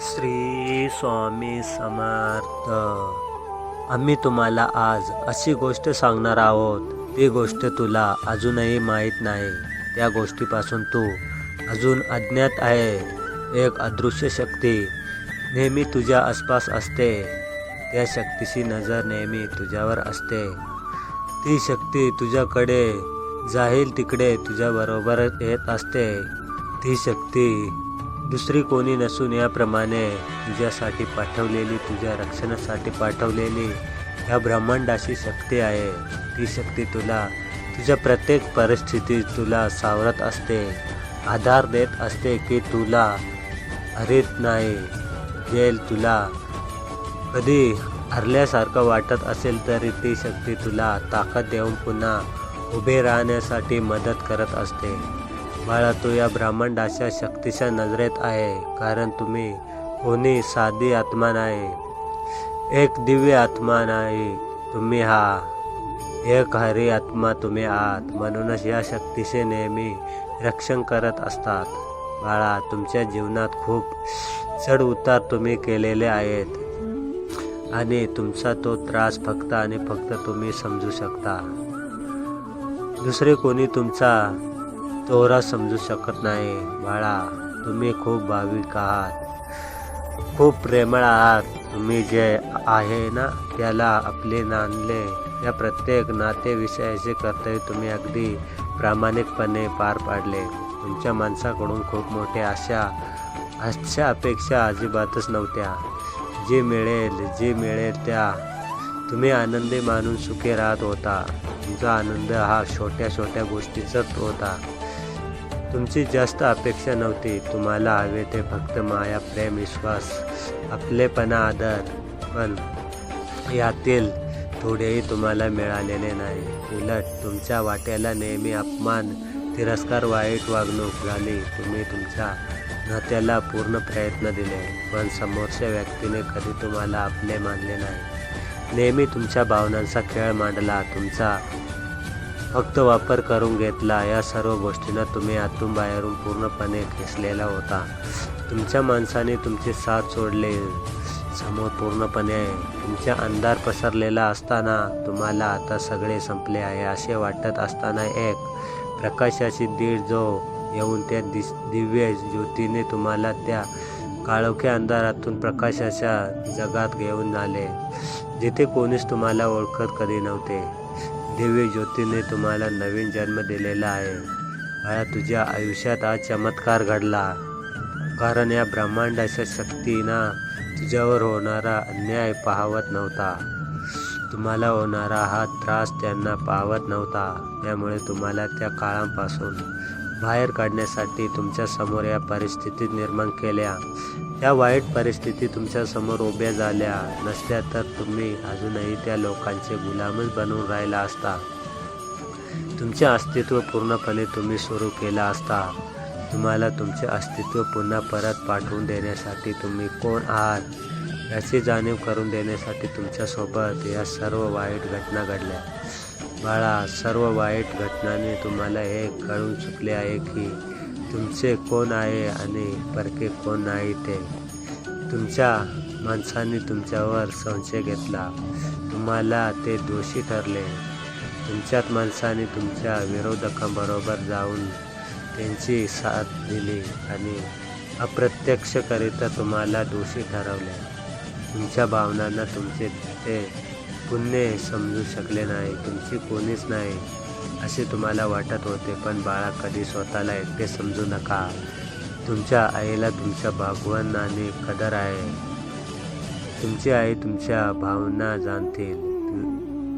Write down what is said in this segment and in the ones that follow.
श्री स्वामी समर्थ. आम्ही तुम्हाला आज अशी गोष्ट सांगणार आहोत. ती गोष्ट तुला अजूनही माहीत नाही. त्या गोष्टीपासून तू अजून अज्ञात आहे. एक अदृश्य शक्ती नेहमी तुझ्या आसपास असते. त्या शक्तीची नजर नेहमी तुझ्यावर असते. ती शक्ती तुझ्याकडे जाईल तिकडे तुझ्याबरोबर येत असते. ती शक्ती दुसरी कोणी नसून याप्रमाणे तुझ्यासाठी पाठवलेली तुझ्या रक्षणासाठी पाठवलेली ह्या ब्रह्मांडाची शक्ती आहे. ती शक्ती तुला तुझ्या प्रत्येक परिस्थितीत तुला सावरत असते. आधार देत असते की तुला हरित नाही. जेल तुला कधी हरल्यासारखं वाटत असेल तरी ती शक्ती तुला ताकद देऊन पुन्हा उभे राहण्यासाठी मदत करत असते. बाळा तू या ब्रह्मांडाच्या शक्तीच्या नजरेत आहे कारण तुम्ही कोणी साधी आत्मा नाही एक दिव्य आत्मा नाही तुम्ही हा एक हरी आत्मा तुम्ही आहात. म्हणूनच या शक्तीचे नेहमी रक्षण करत असतात. बाळा तुमच्या जीवनात खूप चढ उतार तुम्ही केलेले आहेत. आणि तुमचा तो त्रास फक्त आणि फक्त तुम्ही समजू शकता. दुसरे कोणी तुमचा तोरा समजू शकत नाही. बाळा तुम्ही खूप भाविक आहात. खूप प्रेमळ आहात. तुम्ही जे आहे ना त्याला आपले नांदले. या प्रत्येक नातेविषयाचे कर्तव्य तुम्ही अगदी प्रामाणिकपणे पार पाडले. तुमच्या माणसाकडून खूप मोठ्या आशा अशा अपेक्षा अजिबातच नव्हत्या. जे मिळेल जे मिळेल त्या तुम्ही आनंदी मानून सुखी राहत होता. तुमचा आनंद हा छोट्या छोट्या गोष्टीचाच होता. तुमची जास्त अपेक्षा नव्हती. तुम्हाला हवे ते फक्त माया प्रेम विश्वास आपलेपणा आदर. पण यातील थोडेही तुम्हाला मिळालेले नाही. उलट तुमच्या वाट्याला नेहमी अपमान तिरस्कार वाईट वागणूक झाली. तुम्ही तुमच्या नात्याला पूर्ण प्रयत्न दिले. पण समोरच्या व्यक्तीने कधी तुम्हाला आपले मानले नाही. नेहमी तुमच्या भावनांचा खेळ मांडला. तुमचा फक्त वापर करून घेतला. या सर्व गोष्टींना तुम्ही आतून बाहेरून पूर्णपणे खेचलेला होता. तुमच्या माणसाने तुमची साथ सोडले. समोर पूर्णपणे तुमच्या अंधार पसरलेला असताना तुम्हाला आता सगळे संपले आहे असे वाटत असताना एक प्रकाशाची दीड जो येऊन त्या दिस दिव्य ज्योतीने तुम्हाला त्या काळोख्या अंधारातून प्रकाशाच्या जगात घेऊन आले जिथे कोणीच तुम्हाला ओळखत कधी नव्हते. दिव्य ज्योतीने तुम्हाला नवीन जन्म दिलेला आहे. बाळा तुझ्या आयुष्यात आज चमत्कार घडला. कारण या ब्रह्मांडाच्या शक्तीनं तुझ्यावर होणारा अन्याय पाहवत नव्हता. तुम्हाला होणारा हा त्रास त्यांना पाहवत नव्हता. त्यामुळे तुम्हाला त्या काळापासून बाहेर काढण्यासाठी तुमच्यासमोर या परिस्थितीत निर्माण केल्या. या वाईट परिस्थिती तुमच्यासमोर उभ्या झाल्या. नसल्या तर तुम्ही अजूनही त्या लोकांचे गुलामच बनवून राहिला असता. तुमचे अस्तित्व पूर्णपणे तुम्ही सुरू केला असता. तुम्हाला तुमचे अस्तित्व पुन्हा परत पाठवून देण्यासाठी तुम्ही कोण आहात? याची जाणीव करून देण्यासाठी तुमच्यासोबत या सर्व वाईट घटना घडल्या. बाळा सर्व वाईट घटनांनी तुम्हाला हे कळून चुकले आहे की तुमचे कोण आहे आणि परके कोण नाही ते. तुमच्या माणसांनी तुमच्यावर संशय घेतला. तुम्हाला ते दोषी ठरले. तुमच्यात माणसाने तुमच्या विरोधकांबरोबर जाऊन त्यांची साथ दिली आणि अप्रत्यक्षकरिता तुम्हाला दोषी ठरवले. तुमच्या भावनांना तुमचे ते पुण्य समजू शकले नाही तुमची कोणीच नाही असे तुम्हाला वाटत होते पण बाळा कधी स्वतःला एकटे समजू नका. तुमच्या आईला तुमच्या भागवनाने कदर आहे. तुमची आई तुमच्या भावना जाणतील.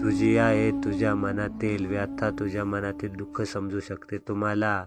तुझी आई तुझ्या मनातील व्यथा तुझ्या मनातील दुःख समजू शकते. तुम्हाला